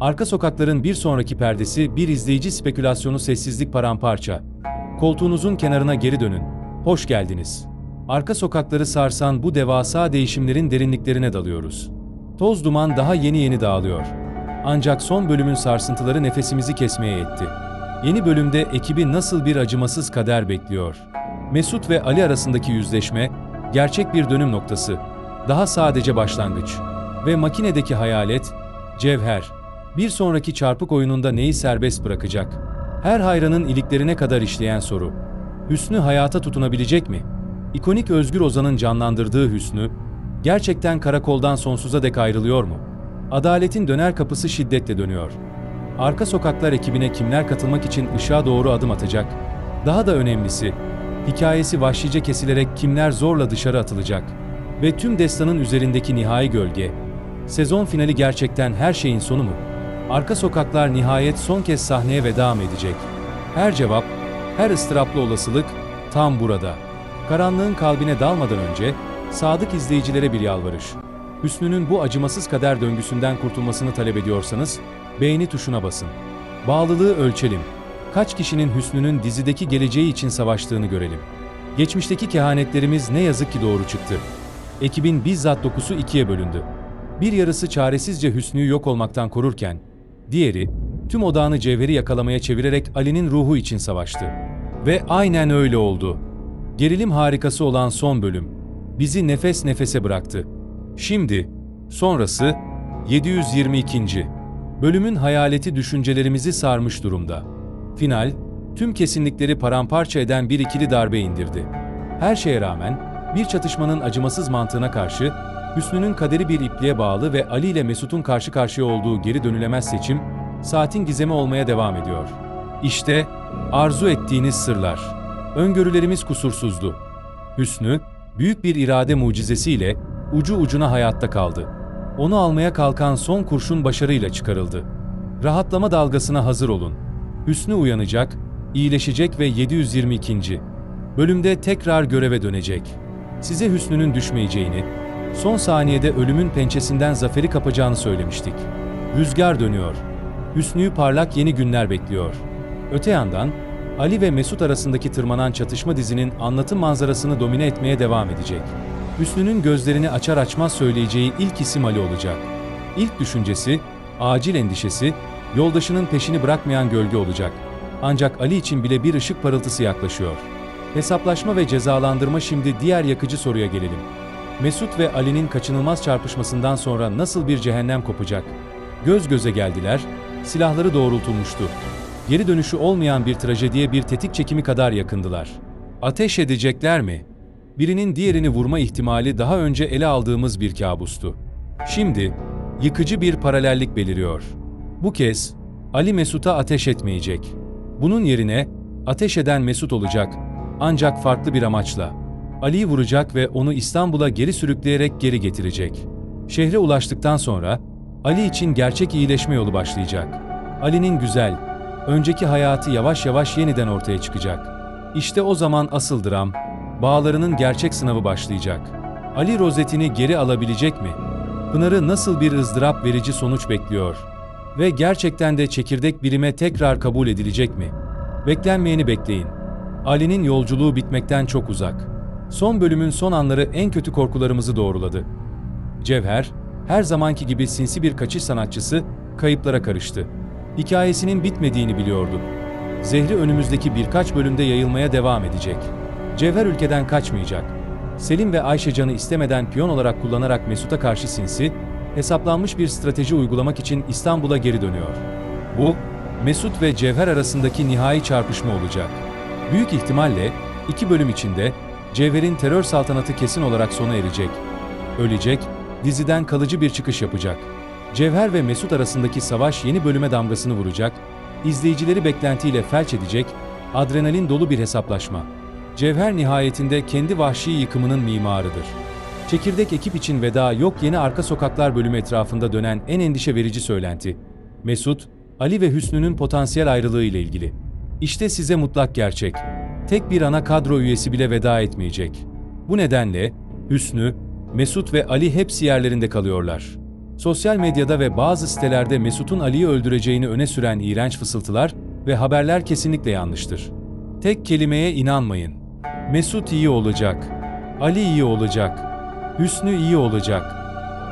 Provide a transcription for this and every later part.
Arka sokakların bir sonraki perdesi bir izleyici spekülasyonu sessizlik paramparça. Koltuğunuzun kenarına geri dönün. Hoş geldiniz. Arka sokakları sarsan bu devasa değişimlerin derinliklerine dalıyoruz. Toz duman daha yeni yeni dağılıyor. Ancak son bölümün sarsıntıları nefesimizi kesmeye yetti. Yeni bölümde ekibi nasıl bir acımasız kader bekliyor? Mesut ve Ali arasındaki yüzleşme, gerçek bir dönüm noktası. Daha sadece başlangıç. Ve makinedeki hayalet, Cevher, bir sonraki çarpık oyununda neyi serbest bırakacak? Her hayranın iliklerine kadar işleyen soru. Hüsnü hayata tutunabilecek mi? İkonik Özgür Ozan'ın canlandırdığı Hüsnü, gerçekten karakoldan sonsuza dek ayrılıyor mu? Adaletin döner kapısı şiddetle dönüyor. Arka Sokaklar ekibine kimler katılmak için ışığa doğru adım atacak? Daha da önemlisi, hikayesi vahşice kesilerek kimler zorla dışarı atılacak? Ve tüm destanın üzerindeki nihai gölge. Sezon finali gerçekten her şeyin sonu mu? Arka Sokaklar nihayet son kez sahneye veda edecek? Her cevap, her ıstıraplı olasılık tam burada. Karanlığın kalbine dalmadan önce sadık izleyicilere bir yalvarış. Hüsnü'nün bu acımasız kader döngüsünden kurtulmasını talep ediyorsanız beğeni tuşuna basın. Bağlılığı ölçelim. Kaç kişinin Hüsnü'nün dizideki geleceği için savaştığını görelim. Geçmişteki kehanetlerimiz ne yazık ki doğru çıktı. Ekibin bizzat dokusu ikiye bölündü. Bir yarısı çaresizce Hüsnü'yü yok olmaktan korurken, diğeri tüm odağını cevheri yakalamaya çevirerek Ali'nin ruhu için savaştı. Ve aynen öyle oldu. Gerilim harikası olan son bölüm bizi nefes nefese bıraktı. Şimdi, sonrası 722. Bölümün hayaleti düşüncelerimizi sarmış durumda. Final, tüm kesinlikleri paramparça eden bir ikili darbe indirdi. Her şeye rağmen, bir çatışmanın acımasız mantığına karşı, Hüsnü'nün kaderi bir ipliğe bağlı ve Ali ile Mesut'un karşı karşıya olduğu geri dönülemez seçim, saatin gizemi olmaya devam ediyor. İşte, arzu ettiğiniz sırlar. Öngörülerimiz kusursuzdu. Hüsnü, büyük bir irade mucizesiyle ucu ucuna hayatta kaldı. Onu almaya kalkan son kurşun başarıyla çıkarıldı. Rahatlama dalgasına hazır olun. Hüsnü uyanacak, iyileşecek ve 722. bölümde tekrar göreve dönecek. Size Hüsnü'nün düşmeyeceğini, son saniyede ölümün pençesinden zaferi kapacağını söylemiştik. Rüzgar dönüyor. Hüsnü'yü parlak yeni günler bekliyor. Öte yandan, Ali ve Mesut arasındaki tırmanan çatışma dizinin anlatım manzarasını domine etmeye devam edecek. Hüsnü'nün gözlerini açar açmaz söyleyeceği ilk isim Ali olacak. İlk düşüncesi, acil endişesi, yoldaşının peşini bırakmayan gölge olacak. Ancak Ali için bile bir ışık parıltısı yaklaşıyor. Hesaplaşma ve cezalandırma şimdi diğer yakıcı soruya gelelim. Mesut ve Ali'nin kaçınılmaz çarpışmasından sonra nasıl bir cehennem kopacak? Göz göze geldiler, silahları doğrultulmuştu. Geri dönüşü olmayan bir trajediye bir tetik çekimi kadar yakındılar. Ateş edecekler mi? Birinin diğerini vurma ihtimali daha önce ele aldığımız bir kabustu. Şimdi yıkıcı bir paralellik beliriyor. Bu kez Ali Mesut'a ateş etmeyecek. Bunun yerine ateş eden Mesut olacak ancak farklı bir amaçla. Ali'yi vuracak ve onu İstanbul'a geri sürükleyerek geri getirecek. Şehre ulaştıktan sonra Ali için gerçek iyileşme yolu başlayacak. Ali'nin güzel, önceki hayatı yavaş yavaş yeniden ortaya çıkacak. İşte o zaman asıl dram, bağlarının gerçek sınavı başlayacak. Ali rozetini geri alabilecek mi? Pınar'ı nasıl bir ızdırap verici sonuç bekliyor? Ve gerçekten de çekirdek birime tekrar kabul edilecek mi? Beklenmeyeni bekleyin. Ali'nin yolculuğu bitmekten çok uzak. Son bölümün son anları en kötü korkularımızı doğruladı. Cevher, her zamanki gibi sinsi bir kaçış sanatçısı, kayıplara karıştı. Hikayesinin bitmediğini biliyorduk. Zehri önümüzdeki birkaç bölümde yayılmaya devam edecek. Cevher ülkeden kaçmayacak. Selim ve Ayşecan'ı istemeden piyon olarak kullanarak Mesut'a karşı sinsi, hesaplanmış bir strateji uygulamak için İstanbul'a geri dönüyor. Bu, Mesut ve Cevher arasındaki nihai çarpışma olacak. Büyük ihtimalle iki bölüm içinde Cevher'in terör saltanatı kesin olarak sona erecek. Ölecek, diziden kalıcı bir çıkış yapacak. Cevher ve Mesut arasındaki savaş yeni bölüme damgasını vuracak, izleyicileri beklentiyle felç edecek, adrenalin dolu bir hesaplaşma. Cevher nihayetinde kendi vahşi yıkımının mimarıdır. Çekirdek ekip için veda yok yeni arka sokaklar bölümü etrafında dönen en endişe verici söylenti. Mesut, Ali ve Hüsnü'nün potansiyel ayrılığı ile ilgili. İşte size mutlak gerçek. Tek bir ana kadro üyesi bile veda etmeyecek. Bu nedenle Hüsnü, Mesut ve Ali hepsi yerlerinde kalıyorlar. Sosyal medyada ve bazı sitelerde Mesut'un Ali'yi öldüreceğini öne süren iğrenç fısıltılar ve haberler kesinlikle yanlıştır. Tek kelimeye inanmayın. Mesut iyi olacak. Ali iyi olacak. Hüsnü iyi olacak.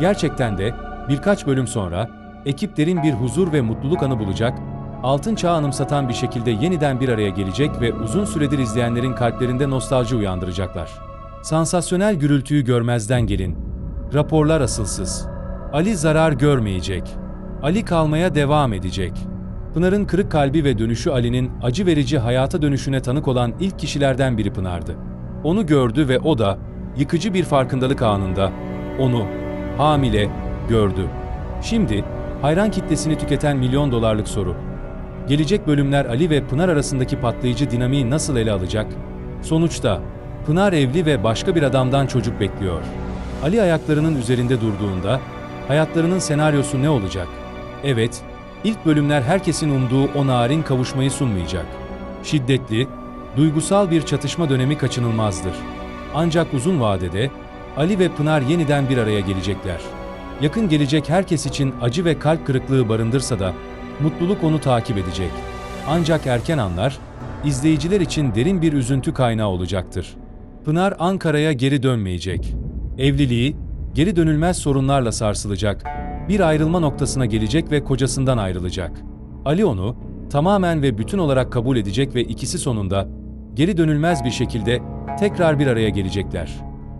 Gerçekten de birkaç bölüm sonra ekip derin bir huzur ve mutluluk anı bulacak, altın çağı anımsatan bir şekilde yeniden bir araya gelecek ve uzun süredir izleyenlerin kalplerinde nostalji uyandıracaklar. Sansasyonel gürültüyü görmezden gelin. Raporlar asılsız. Ali zarar görmeyecek. Ali kalmaya devam edecek. Pınar'ın kırık kalbi ve dönüşü Ali'nin acı verici hayata dönüşüne tanık olan ilk kişilerden biri Pınar'dı. Onu gördü ve o da yıkıcı bir farkındalık anında onu hamile gördü. Şimdi hayran kitlesini tüketen milyon dolarlık soru. Gelecek bölümler Ali ve Pınar arasındaki patlayıcı dinamiği nasıl ele alacak? Sonuçta Pınar evli ve başka bir adamdan çocuk bekliyor. Ali ayaklarının üzerinde durduğunda hayatlarının senaryosu ne olacak? Evet, ilk bölümler herkesin umduğu o narin kavuşmayı sunmayacak. Şiddetli, duygusal bir çatışma dönemi kaçınılmazdır. Ancak uzun vadede Ali ve Pınar yeniden bir araya gelecekler. Yakın gelecek herkes için acı ve kalp kırıklığı barındırsa da mutluluk onu takip edecek. Ancak erken anlar izleyiciler için derin bir üzüntü kaynağı olacaktır. Pınar Ankara'ya geri dönmeyecek. Evliliği geri dönülmez sorunlarla sarsılacak. Bir ayrılma noktasına gelecek ve kocasından ayrılacak. Ali onu tamamen ve bütün olarak kabul edecek ve ikisi sonunda geri dönülmez bir şekilde tekrar bir araya gelecekler.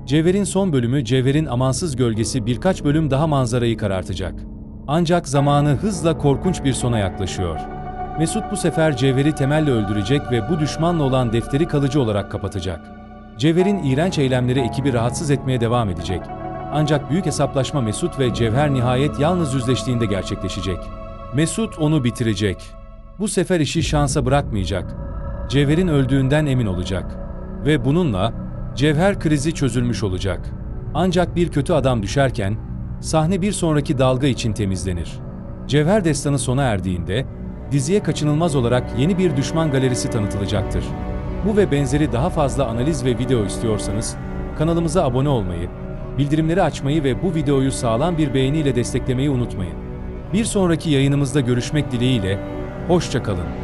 Cevher'in son bölümü Cevher'in amansız gölgesi birkaç bölüm daha manzarayı karartacak. Ancak zamanı hızla korkunç bir sona yaklaşıyor. Mesut bu sefer Cevher'i temelle öldürecek ve bu düşmanla olan defteri kalıcı olarak kapatacak. Cevher'in iğrenç eylemleri ekibi rahatsız etmeye devam edecek. Ancak büyük hesaplaşma Mesut ve Cevher nihayet yalnız yüzleştiğinde gerçekleşecek. Mesut onu bitirecek. Bu sefer işi şansa bırakmayacak. Cevher'in öldüğünden emin olacak. Ve bununla Cevher krizi çözülmüş olacak. Ancak bir kötü adam düşerken sahne bir sonraki dalga için temizlenir. Cevher destanı sona erdiğinde diziye kaçınılmaz olarak yeni bir düşman galerisi tanıtılacaktır. Bu ve benzeri daha fazla analiz ve video istiyorsanız kanalımıza abone olmayı, bildirimleri açmayı ve bu videoyu sağlam bir beğeniyle desteklemeyi unutmayın. Bir sonraki yayınımızda görüşmek dileğiyle, hoşça kalın.